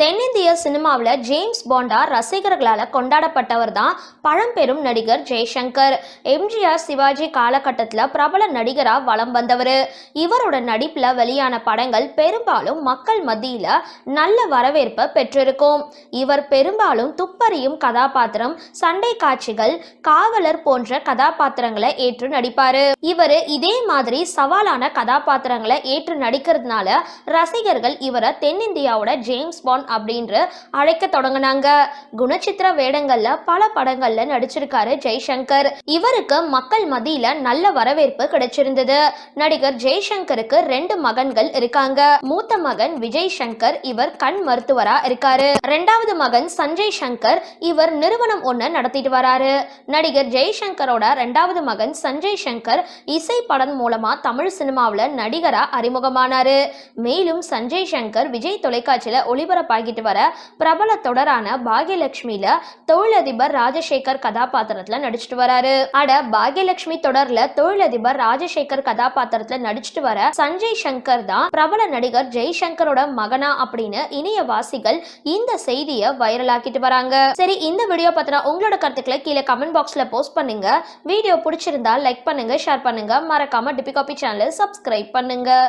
தென்னிந்திய சினிமாவில் ஜேம்ஸ் பாண்டா ரசிகர்களால் கொண்டாடப்பட்டவர் தான் பழம்பெரும் நடிகர் ஜெய்சங்கர். எம்ஜிஆர் சிவாஜி காலகட்டத்தில் பிரபல நடிகராக வலம் வந்தவர். இவரோட நடிப்பில் வெளியான படங்கள் பெரும்பாலும் மக்கள் மத்தியில் நல்ல வரவேற்பை பெற்றிருக்கும். இவர் பெரும்பாலும் துப்பறியும் கதாபாத்திரம் சண்டை காட்சிகள் காவலர் போன்ற கதாபாத்திரங்களை ஏற்று நடிப்பார். இவர் இதே மாதிரி சவாலான கதாபாத்திரங்களை ஏற்று நடிக்கிறதுனால ரசிகர்கள் இவரை தென்னிந்தியாவோட ஜேம்ஸ் பாண்ட் அப்படின்னு அழைக்க தொடங்கினாங்க. குணச்சித்திர வேடங்கள்ல பல படங்கள்ல நடிச்சிருக்காரு ஜெய்சங்கர். இவருக்கு மக்கள் மத்தியில நல்ல வரவேற்பு கிடைச்சிருந்தது. நடிகர் ஜெய்சங்கருக்கு ரெண்டு மகன்கள் இருக்காங்க. மூத்த மகன் விஜய் சங்கர் இவர் கண் மருத்துவரா இருக்காரு. ரெண்டாவது மகன் சஞ்சய் சங்கர் இவர் நிறுவனம் ஒண்ணு நடத்திட்டு வராரு. நடிகர் ஜெய்சங்கரோட ரெண்டாவது மகன் சஞ்சய் சங்கர் இசை படம் மூலமா தமிழ் சினிமாவில் நடிகரா அறிமுகமானாரு. மேலும் சஞ்சய் சங்கர் விஜய் தொலைக்காட்சியில ஆகிட்டு வர பிரபல தொடரான பாகியலட்சுமியில தொழிலதிபர் ராஜசேகர் கதாபாத்திரத்துல நடிச்சிட்டு வராரு. அட பாக்யலட்சுமி தொடர்ல தொழிலதிபர் ராஜசேகர் கதாபாத்திரத்துல நடிச்சிட்டு வர சஞ்சய் சங்கர் தான் பிரபல நடிகர் ஜெய்சங்கரோட மகனா அப்படின்னு இணையவாசிகள் இந்த செய்தியை வைரலாக்கிட்டு வராங்க. சரி இந்த வீடியோ பத்தின உங்களோட கருத்துக்களை கீழே கமெண்ட் பாக்ஸ்ல போஸ்ட் பண்ணுங்க. வீடியோ பிடிச்சிருந்தா லைக் பண்ணுங்க ஷேர் பண்ணுங்க. மறக்காம டிபி காபி சேனலை சப்ஸ்கிரைப் பண்ணுங்க.